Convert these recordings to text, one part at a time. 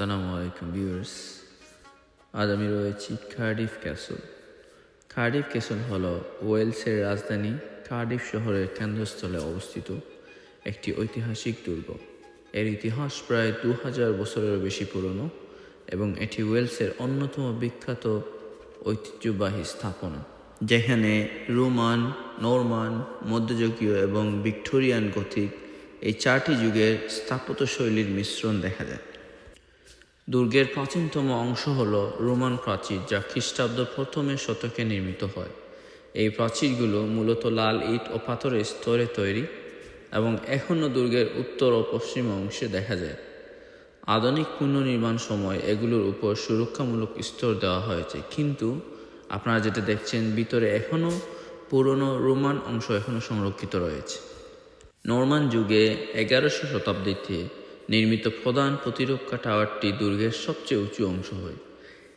আসসালামু আলাইকুম ভিউয়ার্স। আজ আমি রয়েছি কার্ডিফ ক্যাসল। কার্ডিফ ক্যাসল হল ওয়েলসের রাজধানী কার্ডিফ শহরের কেন্দ্রস্থলে অবস্থিত একটি ঐতিহাসিক দুর্গ। এর ইতিহাস প্রায় দু হাজার বছরেরও বেশি পুরনো এবং এটি ওয়েলসের অন্যতম বিখ্যাত ঐতিহ্যবাহী স্থাপনা, যেখানে রোমান, নরমান, মধ্যযুগীয় এবং ভিক্টোরিয়ান গথিক এই চারটি যুগের স্থাপত্যশৈলীর মিশ্রণ দেখা যায়। দুর্গের প্রাচীনতম অংশ হল রোমান প্রাচীর, যা খ্রিস্টাব্দ প্রথমে শতকে নির্মিত হয়। এই প্রাচীরগুলো মূলত লাল ইট ও পাথরের স্তরে তৈরি এবং এখনও দুর্গের উত্তর ও পশ্চিম অংশে দেখা যায়। আধুনিক পুনর্নির্মাণ সময় এগুলোর উপর সুরক্ষামূলক স্তর দেওয়া হয়েছে। কিন্তু আপনারা যেটা দেখছেন, ভিতরে এখনও পুরনো রোমান অংশ এখনও সংরক্ষিত রয়েছে। নরমান যুগে এগারোশো শতাব্দীতে নির্মিত প্রধান প্রতিরক্ষা টাওয়ারটি দুর্গের সবচেয়ে উঁচু অংশ হয়।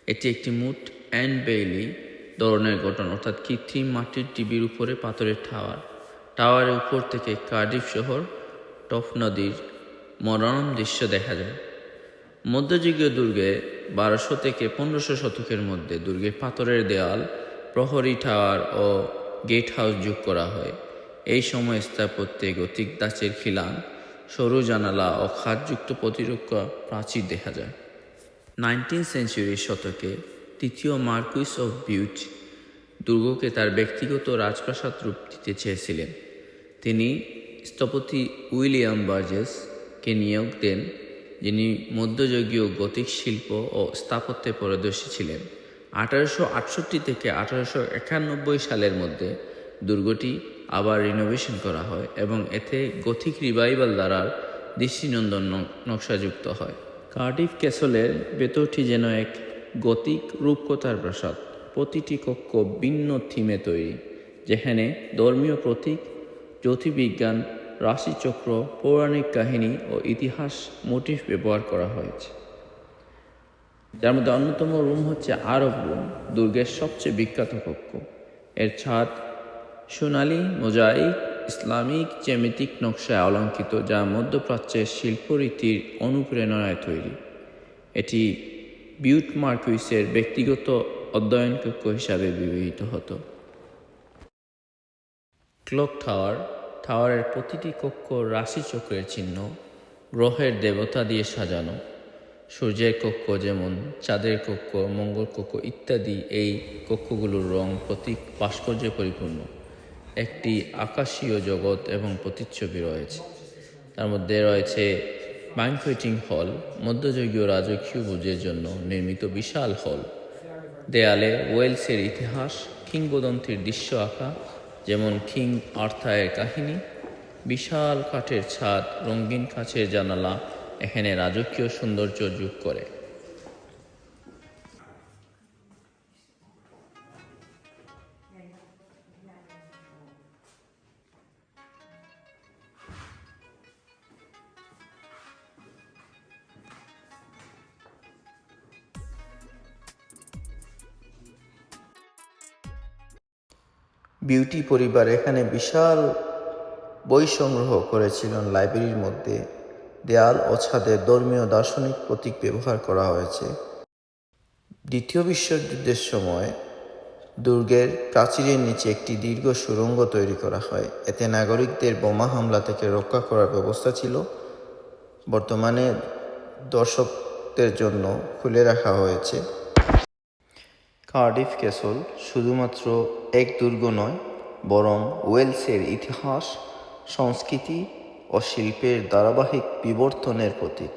এটি একটি মুট অ্যান্ড বেইলি ধরনের গঠন, অর্থাৎ কৃত্রিম মাটির টিভির উপরে পাথরের টাওয়ার। টাওয়ারের উপর থেকে কার্ডিফ শহর, টফ নদীর মনোরম দৃশ্য দেখা যায়। মধ্যযুগীয় দুর্গে বারোশো থেকে পনেরোশো শতকের মধ্যে দুর্গের পাথরের দেয়াল, প্রহরী টাওয়ার ও গেট হাউস যোগ করা হয়। এই সময় স্থাপত্যে গতিক দাচের খিলান সরু জানালা ও খাদযুক্ত প্রতিরক্ষা প্রাচীর দেখা যায়। নাইনটিন সেঞ্চুরির শতকে তৃতীয় মার্কুইস অফ বিউচ দুর্গকে তার ব্যক্তিগত রাজপ্রাসাদ রূপ দিতে চেয়েছিলেন। তিনি স্থপতি উইলিয়াম বার্জেসকে নিয়োগ দেন, যিনি মধ্যযুগীয় গতিক শিল্প ও স্থাপত্যে পারদর্শী ছিলেন। আঠারোশো আটষট্টি থেকে আঠারোশো একানব্বই সালের মধ্যে দুর্গটি আবার রিনোভেশন করা হয় এবং এতে গথিক রিভাইভাল দ্বারা দৃষ্টিনন্দন নকশাযুক্ত হয়। কার্ডিফ ক্যাসলের ভেতরটি যেন এক গতিক রূপকথার প্রাসাদ। প্রতিটি কক্ষ ভিন্ন থিমে তৈরি, যেখানে ধর্মীয় প্রতীক, জ্যোতির্বিজ্ঞান, রাশিচক্র, পৌরাণিক কাহিনী ও ইতিহাস মোটিভ ব্যবহার করা হয়েছে। যার মধ্যে অন্যতম রুম হচ্ছে আরব রুম দুর্গের সবচেয়ে বিখ্যাত কক্ষ। এর ছাদ সোনালী, মোজাইক, ইসলামিক, জ্যামিতিক নকশায় অলঙ্কিত যা মধ্যপ্রাচ্যের শিল্পরীতির অনুপ্রেরণায় তৈরি। এটি বিউট মার্কুইসের ব্যক্তিগত অধ্যয়ন কক্ষ হিসাবে ব্যবহৃত হতো। ক্লক টাওয়ার, টাওয়ারের প্রতিটি কক্ষ রাশিচক্রের চিহ্ন, গ্রহের দেবতা দিয়ে সাজানো। সূর্যের কক্ষ যেমন চাঁদের কক্ষ, মঙ্গল কক্ষ ইত্যাদি এই কক্ষগুলোর রং প্রতীক, ভাস্কর্যে পরিপূর্ণ। একটি আকাশীয় জগৎ এবং প্রতিচ্ছবি রয়েছে। তার মধ্যে রয়েছে ব্যাংকুয়েটিং হল, মধ্যযুগীয় রাজকীয় ভোজের জন্য নির্মিত বিশাল হল। দেয়ালে ওয়েলসের ইতিহাস, কিংবদন্তির দৃশ্য আঁকা, যেমন কিং আর্থায়ের কাহিনী, বিশাল কাঠের ছাদ, রঙিন কাচের জানালা এখানে রাজকীয় সৌন্দর্য যোগ করে। বিউটি পরিবার এখানে বিশাল বই সংগ্রহ করেছিলেন লাইব্রেরির মধ্যে। দেয়াল ও ছাদে ধর্মীয় দার্শনিক প্রতীক ব্যবহার করা হয়েছে। দ্বিতীয় বিশ্বযুদ্ধের সময় দুর্গের প্রাচীরের নিচে একটি দীর্ঘ সুড়ঙ্গ তৈরি করা হয়। এতে নাগরিকদের বোমা হামলা থেকে রক্ষা করার ব্যবস্থা ছিল। বর্তমানে দর্শকদের জন্য খুলে রাখা হয়েছে। কার্ডিফ ক্যাসল শুধুমাত্র এক দুর্গ নয়, বরং ওয়েলসের ইতিহাস, সংস্কৃতি ও শিল্পের ধারাবাহিক বিবর্তনের প্রতীক।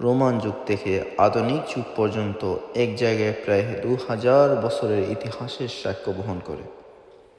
রোমান যুগ থেকে আধুনিক যুগ পর্যন্ত এক জায়গায় প্রায় দু হাজার বছরের ইতিহাসের সাক্ষ্য বহন করে।